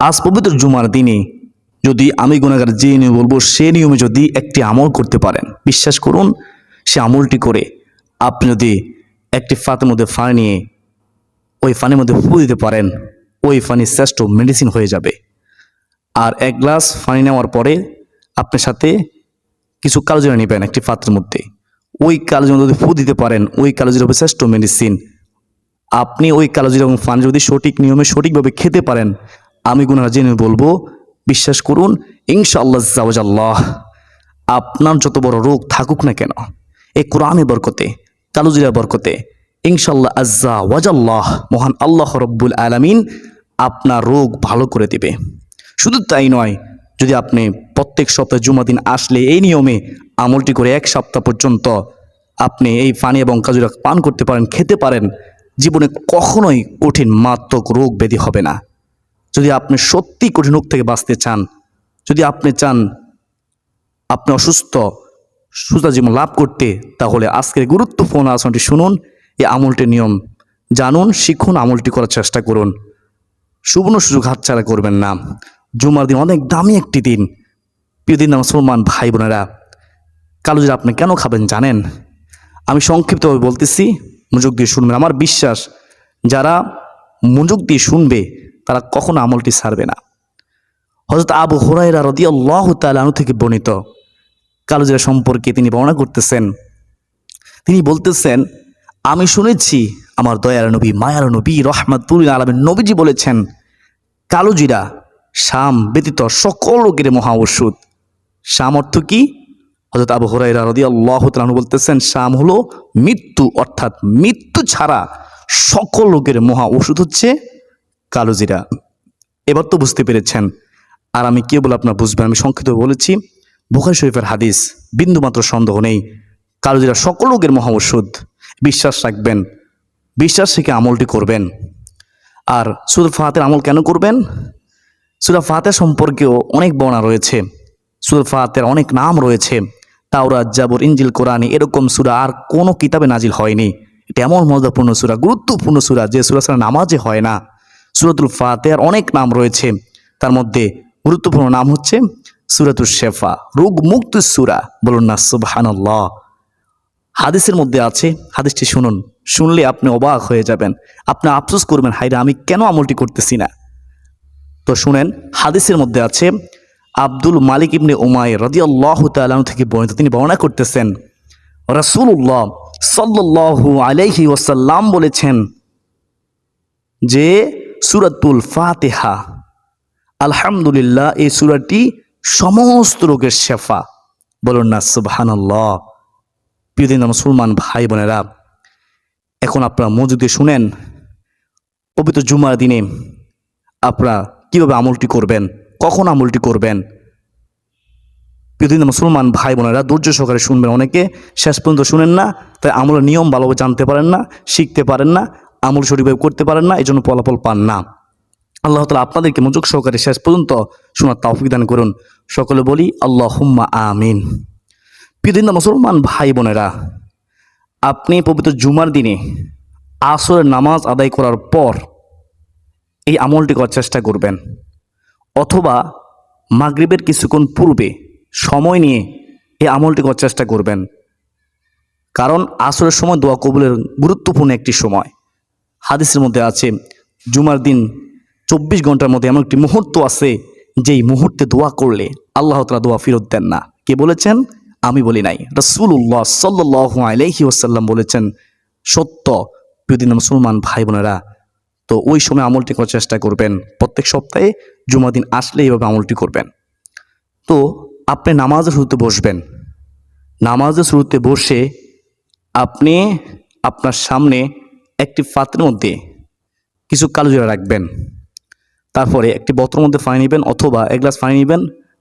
আজ পবিত্র জুমার দিনে যদি আমি গুণাগার যে নিয়ম বলব, সে নিয়মে যদি একটি আমল করতে পারেন, বিশ্বাস করুন, সে আমলটি করে আপনি যদি একটি ফাতের মধ্যে ফাঁ নিয়ে ওই ফানের মধ্যে ফু দিতে পারেন, ওই ফানি শ্রেষ্ঠ মেডিসিন হয়ে যাবে। আর এক গ্লাস পানি নেওয়ার পরে আপনার সাথে কিছু কালোজিরা নেবেন একটি পাত্রের মধ্যে। ওই কালোজিরা যদি ফু দিতে পারেন, ওই কালোজিরা হবে শ্রেষ্ঠ মেডিসিন আপনি ওই কালোজিরা এবং ফান যদি সঠিক নিয়মে সঠিকভাবে খেতে পারেন আমি গুণার জেনে বলব, বিশ্বাস করুন, ইনশাআল্লাহ জাওয়াজাল্লাহ আপনার যত বড় রোগ থাকুক না কেন, এই কোরআনে বরকতে কালোজিরা বরকতে ইনশাল্লাহ আজ্জা ওয়াজাল্লাহ মহান আল্লাহ রব্বুল আলামিন আপনার রোগ ভালো করে দেবে। শুধু তাই নয়, যদি আপনি প্রত্যেক সপ্তাহে জুমা দিন আসলে এই নিয়মে আমলটি করে এক সপ্তাহ পর্যন্ত আপনি এই পানি এবং কাজুরা পান করতে পারেন, খেতে পারেন, জীবনে কখনোই কঠিন মারাত্মক রোগ ব্যাধি হবে না। যদি আপনি সত্যি কঠিন রোগ থেকে বাঁচতে চান, যদি আপনি চান আপনি অসুস্থ, সুস্থ জীবন লাভ করতে, তাহলে আজকের গুরুত্বপূর্ণ আসনটি শুনুন। এই আমলটির নিয়ম। জানুন, শিখুন, আমলটি করার চেষ্টা করুন। সুবর্ণ সুযোগ হাতছাড়া করবেন না। জুমার দিন অনেক দামি একটি দিন। প্রিয় দিন মুসলমান ভাই বোনেরা, কালো জিরা আপনি কেন খাবেন জানেন? আমি সংক্ষিপ্তভাবে বলতেছি, মনোযোগ দিয়ে শুনবেন। আমার বিশ্বাস, যারা মনোযোগ দিয়ে শুনবে তারা কখনো আমলটি ছাড়বে না। হজরত আবু হুরাইরা রদি আল্লাহ তালু থেকে বর্ণিত। কালোজিরা সম্পর্কে তিনি বর্ণনা করতেছেন। তিনি বলতেছেন, আমি শুনেছি আমার দয়ার নবী, মায়ার নবী, রহমাতুল আলমের নবীজি বলেছেন কালোজিরা শাম ব্যতীত সকল রোগের মহা ওষুধ শাম অর্থ কি? হজরত আবু হরাইরা রদি আল্লাহ তালু বলতেছেন, শাম হলো মৃত্যু, অর্থাৎ মৃত্যু ছাড়া সকল রোগের মহা ওষুধ হচ্ছে কালোজিরা এবার তো বুঝতে পেরেছেন। আর আমি কে বলে আপনার বুঝবেন? আমি সংক্ষিপ্ত বলেছি, বুখারি শরীফের হাদিস বিন্দুমাত্র সন্দেহ নেই। কালোজিরা সকল রোগের মহা ওষুধ বিশ্বাস রাখবেন, বিশ্বাস থেকে আমলটি করবেন। আর সুরা ফাহাতের আমল কেন করবেন? সুরা ফাহাতের সম্পর্কেও অনেক বর্ণনা রয়েছে। সুরা ফাহাতের অনেক নাম রয়েছে। তাওরাত, জাবর ইঞ্জিল কোরআনী, এরকম সুরা আর কোনো কিতাবে নাজিল হয়নি। এটা এমন মজাপূর্ণ সুরা, গুরুত্বপূর্ণ সুরা যে সুরা ছাড়া নামাজে হয় না। সুরাতুল ফাতেহার অনেক নাম রয়েছে। তার মধ্যে গুরুত্বপূর্ণ নাম হচ্ছে সুরাতুল শেফা রোগ মুক্ত সুরা। বলুন না, সুবহানাল্লাহ। হাদিসের মধ্যে আছে, হাদিসটি শুনুন। শুনলে আপনি অবাক হয়ে যাবেন। আপনি আফসোস করবেন হাইরা আমি কেন আমলটি করতেছি না? তো শুনেন, হাদিসের মধ্যে আছে, আব্দুল মালিক ইবনে উমায় রদি আল্লাহ তালন থেকে বর্ণিত, তিনি বর্ণনা করতেছেন রসুল্লাহ সাল্লু আলাইহি ওসাল্লাম বলেছেন যে সুরাতুল ফাতেহা। আলহামদুলিল্লাহ, এই সুরাটি সমস্ত রোগের শেফা। বলুন না, সুবহানাল্লাহ। প্রিয়দিন মুসলমান ভাই বোনেরা, এখন আপনারা মজুদে শুনেন, পবিত্র জুমার দিনে আপনারা কীভাবে আমলটি করবেন, কখন আমলটি করবেন প্রিয়দিন মুসলমান ভাই বোনেরা, ধৈর্য সহকারে শুনবেন অনেকে। শেষ পর্যন্ত শুনেন না, তাই আমলের নিয়ম ভালোভাবে জানতে পারেন না, শিখতে পারেন না। আমল সঠিকভাবে করতে পারেন না এই জন্য ফলাফল পান না। আল্লাহ তালা আপনাদেরকে মনোযোগ সহকারে শেষ পর্যন্ত শোনার তৌফিক দান করুন। সকলে বলি আল্লাহ হুম্মা আমিন প্রিয়দিন মুসলমান ভাই বোনেরা, আপনি পবিত্র জুমার দিনে আসরের নামাজ আদায় করার পর এই আমলটি করার চেষ্টা করবেন। অথবা মাগরিবের কিছুক্ষণ পূর্বে সময় নিয়ে এই আমলটি করার চেষ্টা করবেন। কারণ আসরের সময় দোয়া কবুলের গুরুত্বপূর্ণ একটি সময়। হাদিসের মধ্যে আছে, জুমার দিন চব্বিশ ঘণ্টার মধ্যে এমন একটি মুহূর্ত আছে, যেই মুহূর্তে দোয়া করলে আল্লাহ তালা দোয়া ফেরত দেন না। কে বলেছেন? আমি বলি নাই। রসুল্লাহ সাল্লাহ আলহি ওসাল্লাম বলেছেন, সত্য। প্রিয়দিন মুসলমান ভাই বোনেরা তো ওই সময় আমলটি করার চেষ্টা করবেন। প্রত্যেক সপ্তাহে জুমা দিন আসলে এইভাবে আমলটি করবেন। তো আপনি নামাজের শুরুতে বসবেন। নামাজের শুরুতে বসে আপনি আপনার সামনে একটি পাত্রের মধ্যে কিছু কালো জিরা রাখবেন। তারপরে একটি বোতলের মধ্যে পানি নেবেন অথবা এক গ্লাস পানি নেবেন,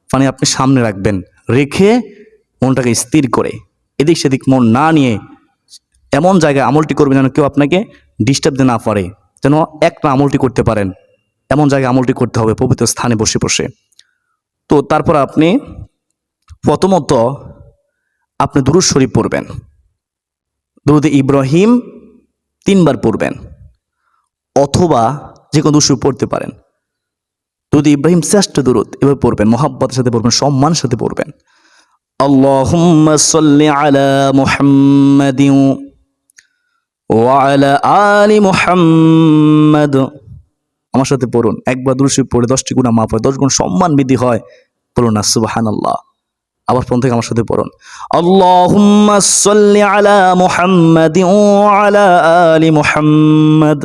পানি আপনি সামনে রাখবেন। রেখে মনটাকে স্থির করে, এদিক সেদিক মন না নিয়ে এমন জায়গায় আমলটি করবেন যেন কেউ আপনাকে ডিস্টার্ব না পারে, যেন একটা আমলটি করতে পারেন। এমন জায়গায় আমলটি করতে হবে, পবিত্র স্থানে বসে বসে। তো তারপর আপনি প্রথমত আপনি দুরুদ শরীফ পড়বেন। দুরুদ ইব্রাহিম তিনবার পড়বেন অথবা যে কোনো দুরুদ শরীফ পড়তে পারেন দুরুদ দুরুদ ইব্রাহিম শ্রেষ্ঠ দুরুদ এবার পড়বেন মোহাব্বতের সাথে পড়বেন সম্মানের সাথে পড়বেন اللهم صل على محمد وعلى آل محمد আমার সাথে পড়ুন একবার দুরুশি পড়ে দশটি গুণা মাফ হয় দশ গুণ সম্মান বৃদ্ধি হয় বলুন না সুবাহান আল্লাহ আবার ফোন থেকে আমার সাথে পড়ুন আল্লাহুম্মা সাল্লি আলা মুহাম্মাদিন ওয়া আলা আলি মুহাম্মাদ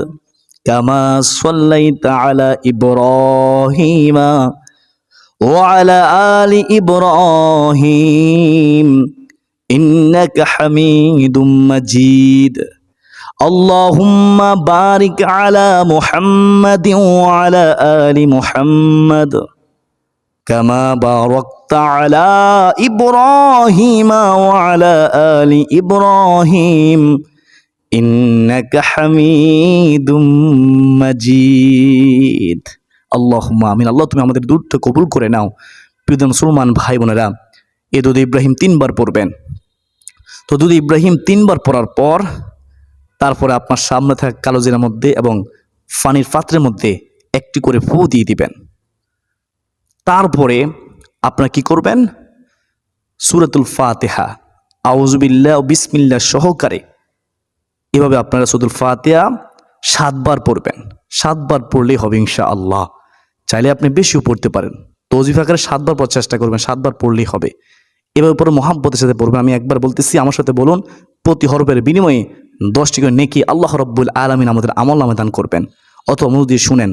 কামা সাল্লাইতা আলা ইব্রাহিমা وعلى آل إبراهيم إنك حميد مجيد اللهم بارك على محمد وعلى آل محمد كما باركت على إبراهيم وعلى آل إبراهيم إنك حميد مجيد আল্লাহুম্মা আমিন আল্লাহ তুমি আমাদের দূরটা কবুল করে নাও প্রিয় মুসলমান ভাই বোনেরা এ দুধ ইব্রাহিম তিনবার পড়বেন তো দুধ ইব্রাহিম তিনবার পড়ার পর তারপরে আপনার সামনে থাকা কালো জিরার মধ্যে এবং ফানির পাত্রের মধ্যে একটি করে ফু দিয়ে দিবেন তারপরে আপনারা কি করবেন? সুরাতুল ফাতেহা। আউজবিল্লা ও বিসমিল্লা সহকারে এভাবে আপনারা সুদুল ফাতেহা সাতবার পড়বেন। সাতবার পড়লেই হবে ইনশা আল্লাহ চাইলে আপনি বেশিও পড়তে পারেন। তো অজিফ আকারে সাতবার পর চেষ্টা করবেন, সাতবার পড়লেই হবে। এবার পরে মহাব্বতের সাথে পড়বেন আমি একবার বলতেছি, আমার সাথে বলুন, প্রতি হরফের বিনিময়ে দশটি করে নেকি আল্লাহ রব্বুল আলমিন আমাদের আমল দান করবেন। অথবা মনোযোগ দিয়ে শুনেন।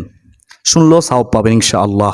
শুনলেও সাও পাবেন ইনশা আল্লাহ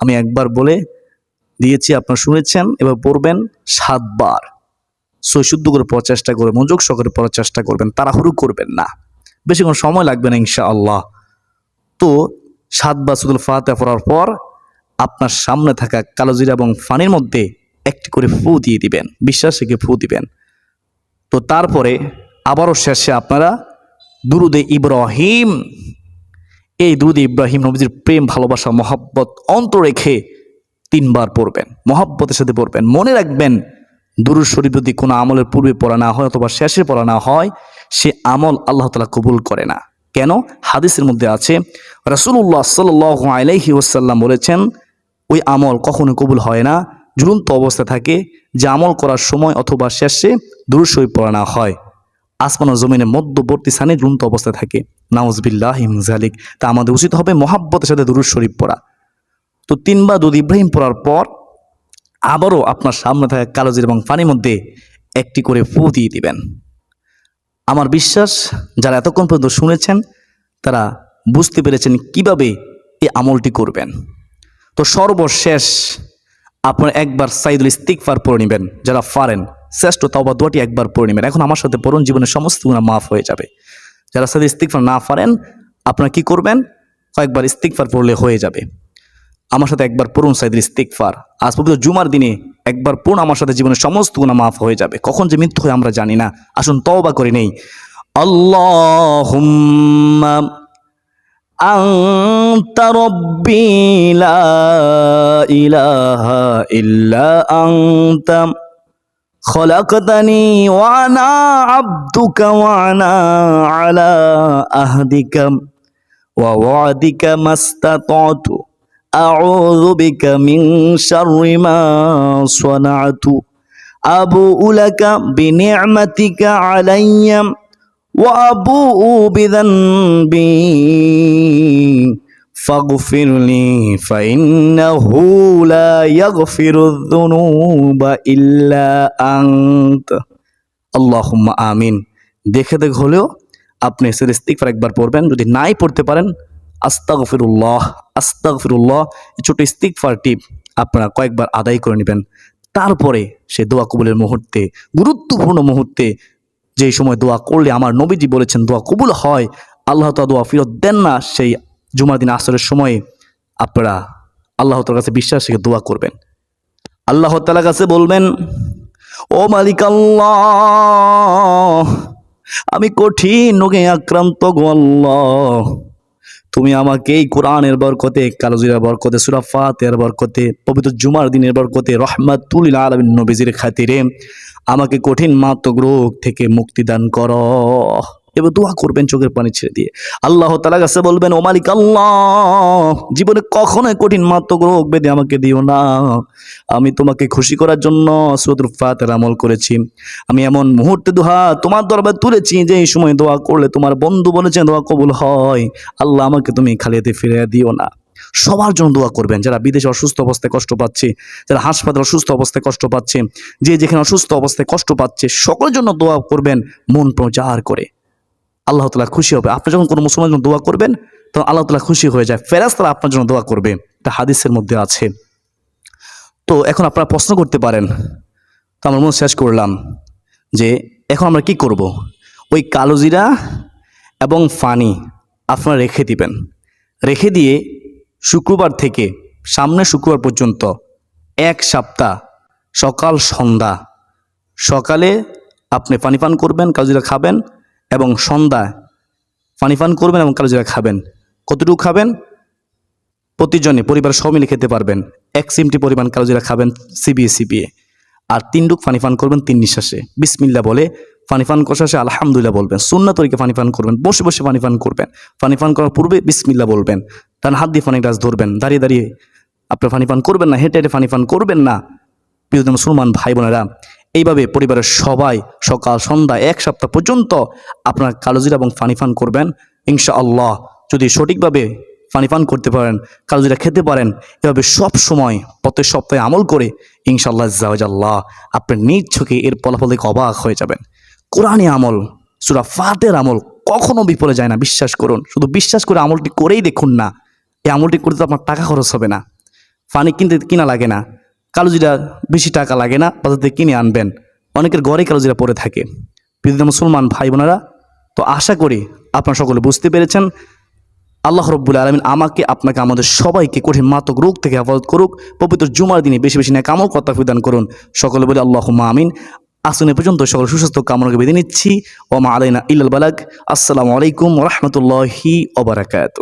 আমি একবার বলে দিয়েছি, আপনারা শুনেছেন, এবার পড়বেন সাতবার। সৈশুদ্ধ করে পড়ার চেষ্টা করবেন, মনোযোগ সহকারে পড়ার চেষ্টা করবেন, তাড়াহুড়ো করবেন না। বেশি কোনো সময় লাগবে না ইনশা আল্লাহ তো সাতবার সুদুল ফাতে পড়ার পর আপনার সামনে থাকা কালোজিরা এবং ফানির মধ্যে একটি করে ফু দিয়ে দিবেন বিশ্বাস রেখে ফু দিবেন। তো তারপরে আবারও শেষে আপনারা দুরুদে ইব্রাহিম এই দুরুদ ইব্রাহিম নবীজির প্রেম, ভালোবাসা, মহাব্বত অন্ত রেখে তিনবার পড়বেন, মহাব্বতের সাথে পড়বেন। মনে রাখবেন, দুরুদ শরীফ যদি কোনো আমলের পূর্বে পড়া না হয় অথবা শেষে পড়া না হয়, সে আমল আল্লাহ তালা কবুল করে না। কেন? হাদিসের মধ্যে আছে রাসুল্লাহ সাল আলাইহি ওসাল্লাম বলেছেন, ওই আমল কখনো কবুল হয় না। ঝুলন্ত অবস্থা থাকে, যে আমল করার সময় অথবা শেষে দুরুদ শরীফ পড়া না হয়। আসমান ও জমিনের মধ্যবর্তী স্থানে ঝুলন্ত অবস্থায় থাকে। নাউজবিল্লাহ হিমজালিক তা আমাদের উচিত হবে মহাব্বতের সাথে দুরুদ শরীফ পড়া। তো তিনবার দুধ ইব্রাহিম পড়ার পর আবারও আপনার সামনে থাকা কালোজির এবং পানির মধ্যে একটি করে ফু দিয়ে দিবেন। আমার বিশ্বাস, যারা এতক্ষণ পর্যন্ত শুনেছেন, তারা বুঝতে পেরেছেন কীভাবে এই আমলটি করবেন। তো সর্বশেষ আপনার একবার সাইদুল ইস্তিকফার পড়ে নেবেন, যারা পারেন। শ্রেষ্ঠ তাওবা দোয়াটি একবার পড়ে নেবেন এখন আমার সাথে পড়ুন জীবনের সমস্ত গুণা মাফ হয়ে যাবে যারা সাইদুল ইস্তিকফার না পারেন আপনারা কি করবেন কয়েকবার ইস্তিকফার পড়লে হয়ে যাবে আমার সাথে একবার পড়ুন সাইদুল ইস্তিকফার আজ পবিত্র জুমার দিনে একবার পড়ুন আমার সাথে জীবনের সমস্ত গুণা মাফ হয়ে যাবে কখন যে মৃত্যু হয় আমরা জানি না আসুন তওবা করে নেই আল্লাহুম্মা أنت ربي لا إله إلا أنت خلقتني وأنا عبدك وأنا على أهدك ووعدك ما استطعت. أعوذ بك من شر ما صنعت. أبوء لك بنعمتك عليّ وأبوء بذنبي. فاغفر لي فإنه لا يغفر الذنوب إلا أنت اللهم آمين দেখে দেখ হলেও আপনি সেটা ইস্তিগফার একবার পড়বেন যদি নাই পড়তে পারেন আস্তাগফিরুল্লাহ আস্তাগফিরুল্লাহ এই ছোট ইস্তিগফার টিপ আপনারা কয়েকবার আদায় করে নেবেন তারপরে সে দোয়া কবুলের মুহূর্তে গুরুত্বপূর্ণ মুহূর্তে যেই সময় দোয়া করলে আমার নবীজি বলেছেন দোয়া কবুল হয় আল্লাহ তাআলা দোয়া ফেরত দেন না সেই জুমার দিন আসরের সময়ে আপনারা আল্লাহ তার কাছে বিশ্বাস রেখে দোয়া করবেন। আল্লাহ তালার কাছে বলবেন, ও মালিক আল্লাহ আমি কঠিন রোগে আক্রান্ত গো আল্লাহ। তুমি আমাকে এই কোরআনের বরকতে কালোজিরার বরকতে সুরাফাতের বরকতে, পবিত্র জুমার দিনের বরকতে, রহমাতুল আলমিন নবীজির খাতিরে আমাকে কঠিন মাতক রোগ থেকে মুক্তি দান করো। এবার দোয়া করবেন চোখের পানি ছেড়ে দিয়ে। আল্লাহ তালা কাছে বলবেন, ও মালিক আল্লাহ, জীবনে কখনোই কঠিন মাতক রোগ বেঁধে আমাকে দিও না। আমি তোমাকে খুশি করার জন্য সুরতুল ফাতের আমল করেছি। আমি এমন মুহূর্তে দোহা তোমার দরবার তুলেছি যে এই সময় দোয়া করলে তোমার বন্ধু বলেছে দোয়া কবুল হয়। আল্লাহ আমাকে তুমি খালিয়াতে ফিরে দিও না। সবার জন্য দোয়া করবেন। যারা বিদেশে অসুস্থ অবস্থায় কষ্ট পাচ্ছে, যারা হাসপাতালে অসুস্থ অবস্থায় কষ্ট পাচ্ছে, যে যেখানে অসুস্থ অবস্থায় কষ্ট পাচ্ছে, সকলের জন্য দোয়া করবেন, মন প্রচার করে। আল্লাহ তালা খুশি হবে। আপনি যখন কোনো মুসলমানের জন্য দোয়া করবেন, তখন আল্লাহ তালা খুশি হয়ে যায়। ফেরাস্তারা আপনার জন্য দোয়া করবে। এটা হাদিসের মধ্যে আছে। তো এখন আপনারা প্রশ্ন করতে পারেন। তো আমার মনে শেষ করলাম যে, এখন আমরা কি করব? ওই কালো জিরা এবং ফানি আপনারা রেখে দিবেন। রেখে দিয়ে শুক্রবার থেকে সামনে শুক্রবার পর্যন্ত এক সপ্তাহ সকাল সন্ধ্যা সকালে আপনি পানি পান করবেন কালোজিরা খাবেন এবং সন্ধ্যা পানি পান করবেন এবং কালোজিরা খাবেন। কতটুকু খাবেন? প্রতিজনে, পরিবার সব মিলে খেতে পারবেন। এক সিমটি পরিমাণ কালোজিরা খাবেন সিবিএ সিবিএ আর তিন ডুক পানি পান করবেন তিন নিঃশ্বাসে। বিসমিল্লা বলে পানি পান শেষে আলহামদুলিল্লাহ বলবেন। সুন্না তরিকে পানি পান করবেন। বসে বসে পানি পান করবেন। পানি পান করার পূর্বে বিসমিল্লা বলবেন। তার হাত দিয়ে পানি গ্লাস ধরবেন। দাঁড়িয়ে দাঁড়িয়ে আপনি পানি পান করবেন না, হেঁটে হেঁটে পানি পান করবেন না। প্রিয় মুসলমান ভাই বোনেরা এইভাবে পরিবারের সবাই সকাল, সন্ধ্যা এক সপ্তাহ পর্যন্ত আপনার কালোজিরা এবং পানি পান করবেন। ইনশা আল্লাহ যদি সঠিকভাবে পানি পান করতে পারেন, কালোজিরা খেতে পারেন, এভাবে সব সময় প্রত্যেক সপ্তাহে আমল করে ইনশাআল্লাহ জাওয়াজাল্লাহ আপনি নিজ চোখে এর ফলাফল দেখে অবাক হয়ে যাবেন। কোরআনে আমল, সুরা ফাতের আমল কখনো বিপরে যায় না, বিশ্বাস করুন। শুধু বিশ্বাস করে আমলটি করেই দেখুন না, এই আমলটি করতে আপনার টাকা খরচ হবে না। পানি কিনতে কিনা লাগে না। কালোজিরা বেশি টাকা লাগে না বাজার থেকে কিনে আনবেন। অনেকের ঘরে কালোজিরা পড়ে থাকে। পৃথিবীর মুসলমান ভাই বোনেরা, তো আশা করি আপনারা সকলে বুঝতে পেরেছেন, আল্লাহ রব্বুল আলমিন আমাকে, আপনাকে, আমাদের সবাইকে কঠিন মাতক রোগ থেকে হেফাজত করুক, পবিত্র জুমার দিনে বেশি বেশি ন্যায় কামল কথা প্রদান করুন। সকলে বলে আল্লাহ আমিন। আসুন পর্যন্ত সকল সুস্বাস্থ্য কামনাকে বেঁধে নিচ্ছি। ওমা আলাইনা ইল্লাল বালাক আসসালামু আলাইকুম রহমতুল্লাহি ওবরাকাত